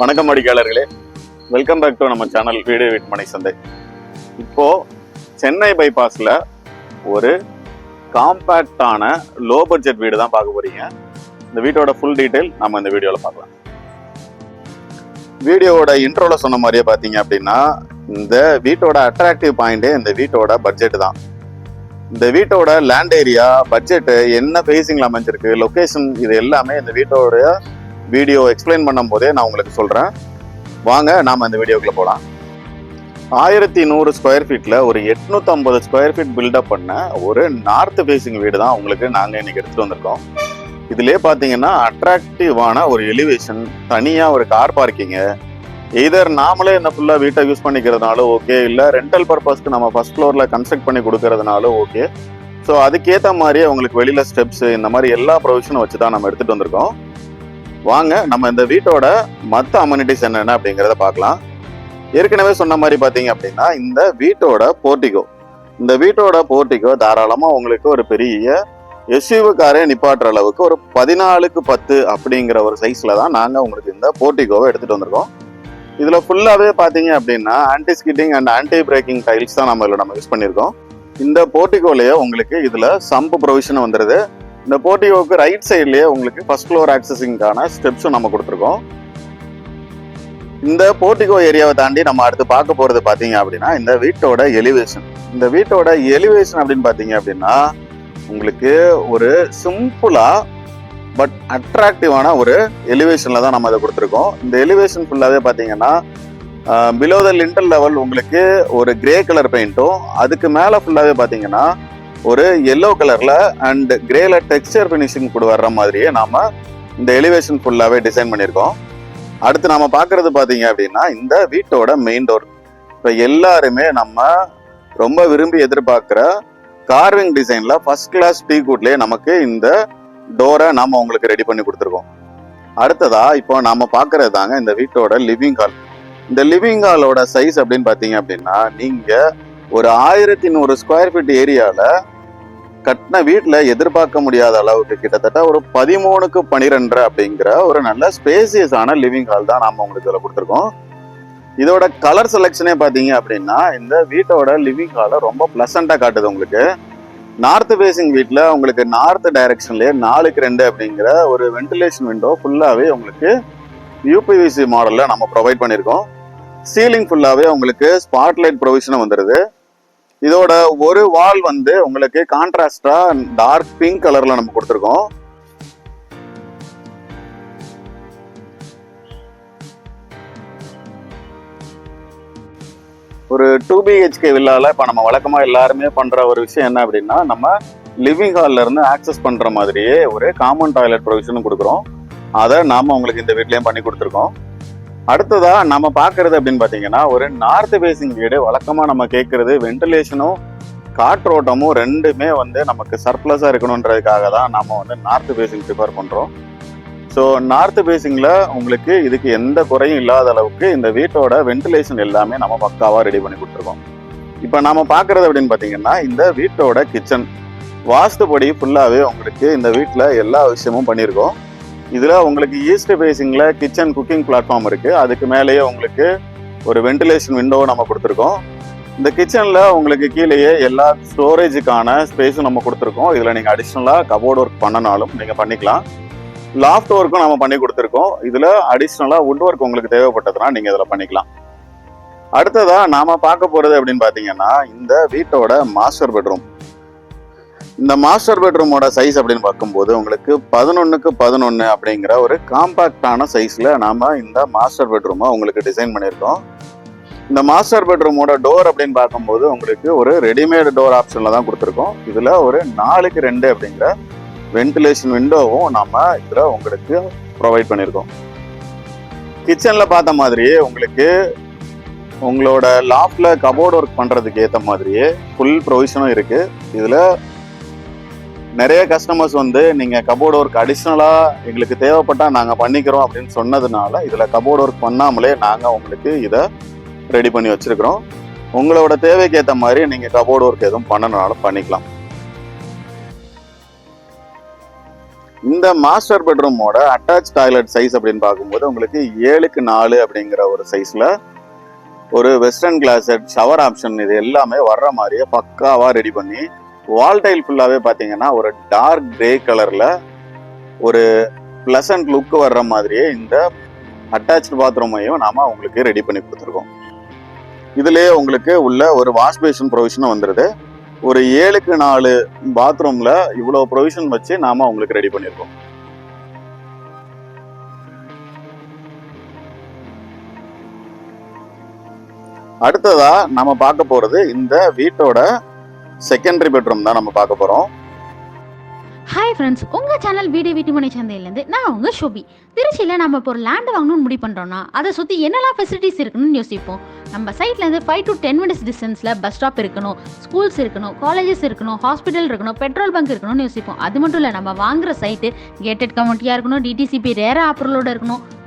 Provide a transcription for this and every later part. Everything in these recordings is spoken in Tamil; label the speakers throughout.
Speaker 1: வணக்கம் அடிக்காளர்களே. வெல்கம் பேக் டு நம்ம சேனல் வீடு வீட்டுமனை சந்தை. இப்போ சென்னை பைபாஸ்ல ஒரு காம்பேக்டான லோ பட்ஜெட் வீடு தான் பார்க்க போறீங்க. இந்த வீட்டோட ஃபுல் டீட்டெயில் நம்ம இந்த வீடியோவில் பார்க்கலாம். வீடியோவோட இன்ட்ரோல சொன்ன மாதிரியே பார்த்தீங்க அப்படின்னா இந்த வீட்டோட அட்ராக்டிவ் பாயிண்டே இந்த வீட்டோட பட்ஜெட் தான். இந்த வீட்டோட லேண்ட் ஏரியா பட்ஜெட்டு என்ன ஃபேஸிங்ல அமைஞ்சிருக்கு லொக்கேஷன் இது எல்லாமே இந்த வீட்டோட வீடியோ எக்ஸ்பிளைன் பண்ணும் போதே நான் உங்களுக்கு சொல்கிறேன் வாங்க நாம் அந்த வீடியோக்குள்ளே போகலாம் ஆயிரத்தி நூறு ஸ்கொயர் ஃபீட்டில் ஒரு 850 ஸ்கொயர் ஃபீட் பில்டப் பண்ண ஒரு நார்த் ஃபேசிங் வீடு தான் உங்களுக்கு நாங்கள் இன்னைக்கு எடுத்துட்டு வந்திருக்கோம். இதிலே பார்த்தீங்கன்னா அட்ராக்டிவான ஒரு எலிவேஷன் தனியாக ஒரு கார் பார்க்கிங்கு எய்தர் நாமளே இந்த ஃபுல்லாக வீட்டை யூஸ் பண்ணிக்கிறதுனாலும் ஓகே இல்லை ரெண்டல் பர்பஸ்க்கு நம்ம ஃபர்ஸ்ட் ஃப்ளோரில் கன்ஸ்ட்ரக்ட் பண்ணி கொடுக்கறதுனாலும் ஓகே ஸோ அதுக்கேற்ற மாதிரியே உங்களுக்கு வெளியில் ஸ்டெப்ஸ் இந்த மாதிரி எல்லா ப்ரொவிஷனும் வச்சு தான் நம்ம எடுத்துகிட்டு வந்திருக்கோம். வாங்க நம்ம இந்த வீட்டோட மற்ற அம்யூனிட்டிஸ் என்னென்ன அப்படிங்கிறத பார்க்கலாம். ஏற்கனவே சொன்ன மாதிரி பார்த்தீங்க அப்படின்னா இந்த வீட்டோட போர்ட்டிகோ இந்த வீட்டோட போர்ட்டிகோ தாராளமாக உங்களுக்கு ஒரு பெரிய எஸ்யூவி காரே நிப்பாட்டுற அளவுக்கு ஒரு பதினாலுக்கு பத்து அப்படிங்கிற ஒரு சைஸில் தான் நாங்கள் உங்களுக்கு இந்த போர்ட்டிகோவை எடுத்துகிட்டு வந்திருக்கோம். இதில் ஃபுல்லாகவே பார்த்தீங்க அப்படின்னா anti skidding and anti breaking tiles தான் நம்ம இதில் நம்ம யூஸ் பண்ணியிருக்கோம். இந்த போர்ட்டிகோலையே உங்களுக்கு இதில் சம்பு ப்ரொவிஷன் வந்துடுது இந்த போர்டிகோவுக்கு ரைட் சைட்லேயே உங்களுக்கு ஃபர்ஸ்ட் ஃப்ளோர் ஆக்சஸிங்கான ஸ்டெப்ஸும் நம்ம கொடுத்துருக்கோம். இந்த போர்டிகோ ஏரியாவை தாண்டி நம்ம அடுத்து பார்க்க போகிறது பார்த்தீங்க அப்படின்னா இந்த வீட்டோட எலிவேஷன் இந்த வீட்டோட எலிவேஷன் அப்படின்னு பார்த்தீங்க அப்படின்னா உங்களுக்கு ஒரு சிம்பிளாக பட் அட்ராக்டிவான ஒரு எலிவேஷனில் தான் நம்ம அதை கொடுத்துருக்கோம். இந்த எலிவேஷன் ஃபுல்லாவே பார்த்தீங்கன்னா பிலோ த லிண்டல் லெவல் உங்களுக்கு ஒரு கிரே கலர் பெயிண்ட்டும் அதுக்கு மேலே ஃபுல்லாகவே பார்த்தீங்கன்னா ஒரு எல்லோ கலர்ல அண்ட் கிரேல டெக்ஸ்டர் ஃபினிஷிங் கூட வர்ற மாதிரியே நாம இந்த எலிவேஷன் ஃபுல்லாவே டிசைன் பண்ணியிருக்கோம். அடுத்து நாம பார்க்கிறது பாத்தீங்க அப்படின்னா இந்த வீட்டோட மெயின் டோர் இப்போ எல்லாருமே நம்ம ரொம்ப விரும்பி எதிர்பார்க்குற கார்விங் டிசைன்ல ஃபர்ஸ்ட் கிளாஸ் டீ கூட்லயே நமக்கு இந்த டோரை நாம உங்களுக்கு ரெடி பண்ணி கொடுத்துருக்கோம். அடுத்ததா இப்போ நாம பார்க்கறது தாங்க இந்த வீட்டோட லிவிங் ஹால் இந்த லிவிங் ஹாலோட சைஸ் அப்படின்னு பாத்தீங்க அப்படின்னா நீங்க ஒரு ஆயிரத்தி நூறு ஸ்கொயர் ஃபீட் ஏரியாவில் கட்டின வீட்டில் எதிர்பார்க்க முடியாத அளவுக்கு கிட்டத்தட்ட ஒரு பதிமூணுக்கு பனிரெண்டு அப்படிங்கிற ஒரு நல்ல ஸ்பேசியஸான லிவிங் ஹால் தான் நாம் உங்களுக்கு இதில் கொடுத்துருக்கோம். இதோட கலர் செலெக்ஷனே பார்த்தீங்க அப்படின்னா இந்த வீட்டோட லிவிங் ஹாலை ரொம்ப ப்ளசண்ட்டாக காட்டுது உங்களுக்கு. நார்த் ஃபேசிங் வீட்டில் உங்களுக்கு நார்த் டைரக்ஷன்லேயே நாலுக்கு ரெண்டு அப்படிங்கிற ஒரு வென்டிலேஷன் விண்டோ ஃபுல்லாகவே உங்களுக்கு யூபிவிசி மாடலில் நம்ம ப்ரொவைட் பண்ணியிருக்கோம். சீலிங் ஃபுல்லாகவே உங்களுக்கு ஸ்பாட்லைட் ப்ரொவிஷனும் வந்துடுது இதோட ஒரு வால் வந்து உங்களுக்கு கான்ட்ராஸ்டா டார்க் பிங்க் கலர்ல நம்ம கொடுத்துருக்கோம். ஒரு டூ பிஹெச்கே வில்லால இப்போ நம்ம வழக்கமா எல்லாருமே பண்ற ஒரு விஷயம் என்ன அப்படின்னா நம்ம லிவிங் ஹால்ல இருந்து ஆக்சஸ் பண்ற மாதிரியே ஒரு காமன் டாய்லெட் ப்ரொவிஷனும் கொடுக்குறோம். அதை நாம உங்களுக்கு இந்த வீட்லயும் பண்ணி கொடுத்துருக்கோம். அடுத்ததாக நம்ம பார்க்கறது அப்படின்னு பார்த்தீங்கன்னா ஒரு நார்த் ஃபேஸிங் வீடு. வழக்கமாக நம்ம கேட்குறது வென்டிலேஷனும் காற்றோட்டமும் ரெண்டுமே வந்து நமக்கு சர்ப்ளஸாக இருக்கணுன்றதுக்காக தான் நம்ம வந்து நார்த் ஃபேஸிங் ப்ரிஃபர் பண்ணுறோம் ஸோ நார்த் ஃபேஸிங்கில் உங்களுக்கு இதுக்கு எந்த குறையும் இல்லாத அளவுக்கு இந்த வீட்டோட வென்டிலேஷன் எல்லாமே நம்ம பக்காவாக ரெடி பண்ணி கொடுத்துருக்கோம். இப்போ நம்ம பார்க்குறது அப்படின்னு பார்த்தீங்கன்னா இந்த வீட்டோட கிச்சன் வாஸ்துபடி ஃபுல்லாகவே உங்களுக்கு இந்த வீட்டில் எல்லா விஷயமும் பண்ணியிருக்கோம். இதில் உங்களுக்கு ஈஸ்ட் ஃபேஸிங்கில் கிச்சன் குக்கிங் பிளாட்ஃபார்ம் இருக்குது அதுக்கு மேலேயே உங்களுக்கு ஒரு வென்டிலேஷன் விண்டோ நம்ம கொடுத்துருக்கோம். இந்த கிச்சனில் உங்களுக்கு கீழேயே எல்லா ஸ்டோரேஜுக்கான ஸ்பேஸும் நம்ம கொடுத்துருக்கோம். இதில் நீங்கள் அடிஷ்னலாக கபோர்ட் ஒர்க் பண்ணனாலும் நீங்கள் பண்ணிக்கலாம். லாஃப்ட் ஒர்க்கும் நம்ம பண்ணி கொடுத்துருக்கோம். இதில் அடிஷ்னலாக வுட் ஒர்க் உங்களுக்கு தேவைப்பட்டதுன்னா நீங்கள் இதில் பண்ணிக்கலாம். அடுத்ததாக நாம் பார்க்க போகிறது அப்படின்னு பார்த்தீங்கன்னா இந்த வீட்டோட மாஸ்டர் பெட்ரூம் இந்த மாஸ்டர் பெட்ரூமோட சைஸ் அப்படின்னு பார்க்கும்போது உங்களுக்கு பதினொன்றுக்கு பதினொன்று அப்படிங்கிற ஒரு காம்பாக்டான சைஸில் நாம் இந்த மாஸ்டர் பெட்ரூமை உங்களுக்கு டிசைன் பண்ணியிருக்கோம். இந்த மாஸ்டர் பெட்ரூமோட டோர் அப்படின்னு பார்க்கும்போது உங்களுக்கு ஒரு ரெடிமேட் டோர் ஆப்ஷனில் தான் கொடுத்துருக்கோம். இதில் ஒரு நாலுக்கு ரெண்டு அப்படிங்கிற வென்டிலேஷன் விண்டோவும் நாம் இதில் உங்களுக்கு ப்ரொவைட் பண்ணியிருக்கோம். கிச்சனில் பார்த்த மாதிரியே உங்களுக்கு உங்களோட லாஃப்டில் கபோர்டு ஒர்க் பண்ணுறதுக்கு ஏற்ற மாதிரியே ஃபுல் ப்ரொவிஷனும் இருக்குது இதில் நிறைய கஸ்டமர்ஸ் வந்து நீங்கள் கபோர்டு ஒர்க் அடிஷ்னலாக எங்களுக்கு தேவைப்பட்டால் நாங்கள் பண்ணிக்கிறோம் அப்படின்னு சொன்னதுனால இதில் கபோர்டு ஒர்க் பண்ணாமலே நாங்கள் உங்களுக்கு இதை ரெடி பண்ணி வச்சுருக்குறோம். உங்களோட தேவைக்கு ஏற்ற மாதிரி நீங்கள் கபோர்டு ஒர்க் எதுவும் பண்ணனாலும் பண்ணிக்கலாம். இந்த மாஸ்டர் பெட்ரூமோட அட்டாச் டாய்லெட் சைஸ் அப்படின்னு பார்க்கும்போது உங்களுக்கு ஏழுக்கு நாலு அப்படிங்கிற ஒரு சைஸில் ஒரு வெஸ்டர்ன் கிளாஸட் ஷவர் ஆப்ஷன் இது எல்லாமே வர்ற மாதிரியே பக்காவாக ரெடி பண்ணி வால் டைல் பார்த்தீங்கன்னா ஒரு டார்க் கிரே கலரில் ஒரு ப்ளசண்ட் லுக் வர்ற மாதிரியே இந்த அட்டாச்சு பாத்ரூமையும் நாம் உங்களுக்கு ரெடி பண்ணி கொடுத்துருக்கோம். இதுலேயே உங்களுக்கு உள்ள ஒரு வாஷ் பேஷன் ப்ரொவிஷனும் வந்துடுது ஒரு ஏழுக்கு நாலு பாத்ரூமில் இவ்வளோ ப்ரொவிஷன் வச்சு நாம் உங்களுக்கு ரெடி பண்ணியிருக்கோம் அடுத்ததாக நம்ம பார்க்க போகிறது இந்த வீட்டோட செகண்டரி பெட்ரூம் தான் நம்ம பார்க்க போறோம்.
Speaker 2: ஹாய் ஃப்ரெண்ட்ஸ் உங்கள் சேனல் வீடு வீட்டுமனை சந்தையிலேருந்து நான் உங்கள் ஷோபி. திருச்சியில் நம்ம இப்போ ஒரு லேண்ட் வாங்கணும்னு முடிவு பண்ணுறோன்னா அதை சுற்றி என்னெல்லாம் ஃபெசிலிட்டிஸ் இருக்குன்னு யோசிப்போம். நம்ம சைட்லேருந்து ஃபைவ் டு டென் மினிட்ஸ் டிஸ்டன்ஸில் பஸ் ஸ்டாப் இருக்கணும் ஸ்கூல்ஸ் இருக்கணும் காலேஜஸ் இருக்கணும் ஹாஸ்பிட்டல் இருக்கணும் பெட்ரோல் பங்க் இருக்கணும்னு யோசிப்போம். அது மட்டும் இல்லை நம்ம வாங்குற சைட்டு கேட்டட் கம்யூனிட்டியாக இருக்கணும் டிடிசிபி ரேரா ஆப்பரலோட இருக்கணும்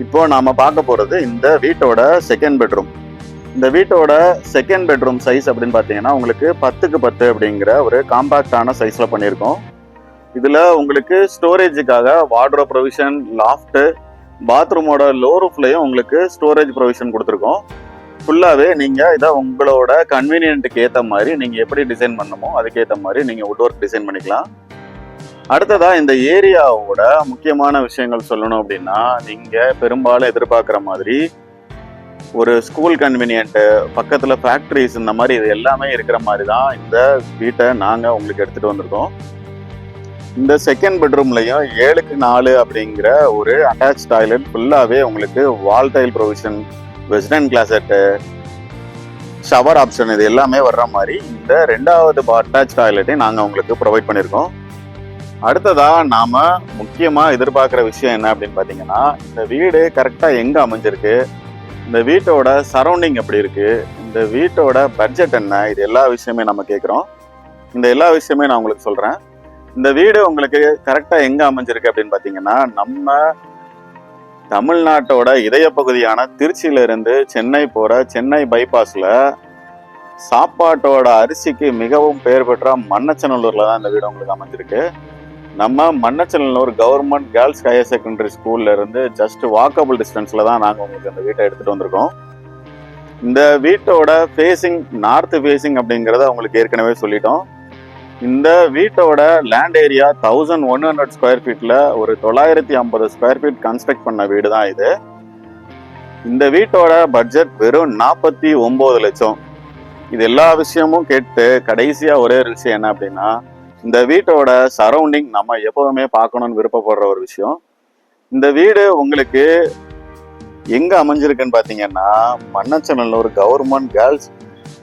Speaker 1: இப்போ நாம பார்க்க போறது இந்த வீட்டோட செகண்ட் பெட்ரூம் இந்த வீட்டோட செகண்ட் பெட்ரூம் சைஸ் அப்படின்னு பார்த்தீங்கன்னா உங்களுக்கு பத்துக்கு பத்து அப்படிங்கிற ஒரு காம்பாக்டான சைஸ்ல பண்ணியிருக்கோம். இதுல உங்களுக்கு ஸ்டோரேஜுக்காக வாட்ரோ ப்ரொவிஷன் லாஃப்ட்டு பாத்ரூமோட லோ ரூஃப்லயும் உங்களுக்கு ஸ்டோரேஜ் ப்ரொவிஷன் கொடுத்துருக்கோம். ஃபுல்லாகவே நீங்கள் இதை உங்களோட கன்வீனியன்ட்டுக்கு ஏற்ற மாதிரி நீங்கள் எப்படி டிசைன் பண்ணணுமோ அதுக்கேற்ற மாதிரி நீங்கள் உட் ஒர்க் டிசைன் பண்ணிக்கலாம். அடுத்ததா இந்த ஏரியாவோட முக்கியமான விஷயங்கள் சொல்லணும் அப்படின்னா நீங்க பெரும்பாலும் எதிர்பார்க்குற மாதிரி ஒரு ஸ்கூல் கன்வீனியன்ட்டு பக்கத்தில் ஃபேக்ட்ரிஸ் இந்த மாதிரி இது எல்லாமே இருக்கிற மாதிரி தான் இந்த வீட்டை நாங்கள் உங்களுக்கு எடுத்துகிட்டு வந்திருக்கோம். இந்த செகண்ட் பெட்ரூம்லையும் ஏழுக்கு நாலு அப்படிங்கிற ஒரு அட்டாச் டாய்லெட் ஃபுல்லாகவே உங்களுக்கு wall tile provision western closet shower option இது எல்லாமே வர்ற மாதிரி இந்த ரெண்டாவது அட்டாச் டாய்லெட்டையும் நாங்கள் உங்களுக்கு ப்ரொவைட் பண்ணியிருக்கோம் அடுத்ததா நாம முக்கியமா எதிர்பார்க்குற விஷயம் என்ன அப்படின்னு பாத்தீங்கன்னா இந்த வீடு கரெக்டா எங்க அமைஞ்சிருக்கு? இந்த வீட்டோட சரௌண்டிங் எப்படி இருக்கு? இந்த வீட்டோட பட்ஜெட் என்ன? இது எல்லா விஷயமே நம்ம கேட்குறோம் இந்த எல்லா விஷயமே நான் உங்களுக்கு சொல்றேன். இந்த வீடு உங்களுக்கு கரெக்டா எங்க அமைஞ்சிருக்கு அப்படின்னு பாத்தீங்கன்னா நம்ம தமிழ்நாட்டோட இதய பகுதியான திருச்சியில இருந்து சென்னை போற சென்னை பைபாஸ்ல சாப்பாட்டோட அரிசிக்கு மிகவும் பெயர் பெற்ற மண்ணச்சநல்லூர்ல தான் இந்த வீடு உங்களுக்கு அமைஞ்சிருக்கு. நம்ம Mannachanallur government girls higher secondary ஸ்கூல்ல இருந்து ஜஸ்ட் வாக்கபிள் டிஸ்டன்ஸ்ல தான் நாங்கள் உங்களுக்கு அந்த வீட்டை எடுத்துட்டு வந்திருக்கோம். இந்த வீட்டோட ஃபேசிங் நார்த் ஃபேசிங் அப்படிங்கிறத உங்களுக்கு ஏற்கனவே சொல்லிட்டோம். இந்த வீட்டோட land area thousand one hundred square ஃபீட்டில் ஒரு தொள்ளாயிரத்தி ஐம்பது ஸ்கொயர் ஃபீட் கன்ஸ்ட்ரக்ட் பண்ண வீடு தான் இது. இந்த வீட்டோட பட்ஜெட் வெறும் நாற்பத்தி ஒம்பது லட்சம். இது எல்லா விஷயமும் கேட்டு கடைசியாக ஒரே ஒரு விஷயம் என்ன அப்படின்னா இந்த வீட்டோட சரௌண்டிங் நம்ம எப்போதுமே பார்க்கணும்னு விருப்பப்படுற ஒரு விஷயம். இந்த வீடு உங்களுக்கு எங்க அமைஞ்சிருக்குன்னு பாத்தீங்கன்னா மன்னச்சநல்லூர் கவர்மெண்ட் கேர்ள்ஸ்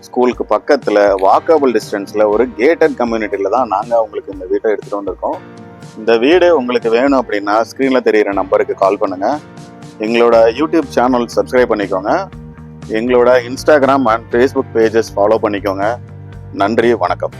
Speaker 1: ஸ்கூலுக்கு பக்கத்துல வாக்கபிள் டிஸ்டன்ஸ்ல ஒரு கேட்டட் கம்யூனிட்டியில தான் நாங்க உங்களுக்கு இந்த வீட்டை எடுத்துட்டு வந்திருக்கோம். இந்த வீடு உங்களுக்கு வேணும் அப்படின்னா ஸ்க்ரீன்ல தெரியிற நம்பருக்கு கால் பண்ணுங்க. எங்களோட யூடியூப் சேனல் சப்ஸ்கிரைப் பண்ணிக்கோங்க. எங்களோட Instagram and Facebook pages follow பண்ணிக்கோங்க. நன்றி வணக்கம்.